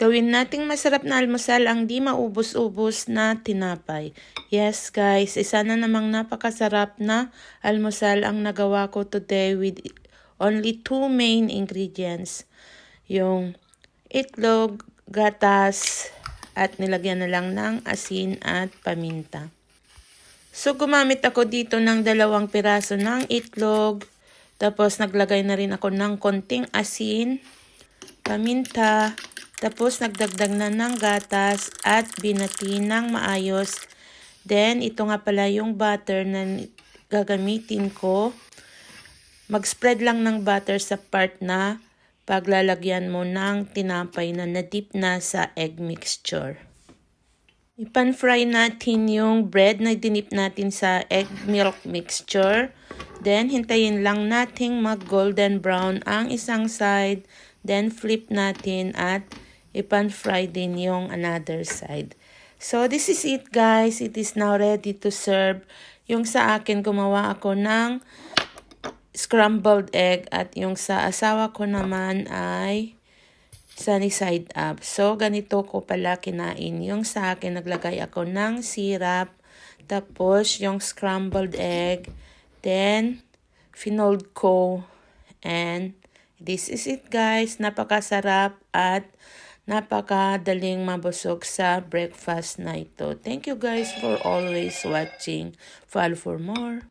Gawin nating masarap na almusal ang di maubos-ubos na tinapay. Yes guys, isa na namang napakasarap na almusal ang nagawa ko today with only two main ingredients. Yung itlog, gatas, at nilagyan na lang ng asin at paminta. So gumamit ako dito ng dalawang piraso ng itlog. Tapos naglagay na rin ako ng konting asin, paminta, tapos nagdagdag na ng gatas at binati ng maayos. Then ito nga pala yung butter na gagamitin ko. Mag-spread lang ng butter sa part na paglalagyan mo ng tinapay na nadip na sa egg mixture. Ipan-fry natin yung bread na dinip natin sa egg milk mixture. Then, hintayin lang nating mag-golden brown ang isang side. Then, flip natin at ipan-fry din yung another side. So, this is it guys. It is now ready to serve. Yung sa akin, gumawa ako ng scrambled egg at yung sa asawa ko naman ay sunny side up. So, ganito ko pala kinain. Yung sa akin, naglagay ako ng syrup. Tapos, yung scrambled egg. Then, finold ko. And, this is it guys. Napakasarap at napakadaling mabusog sa breakfast na ito. Thank you guys for always watching. Follow for more.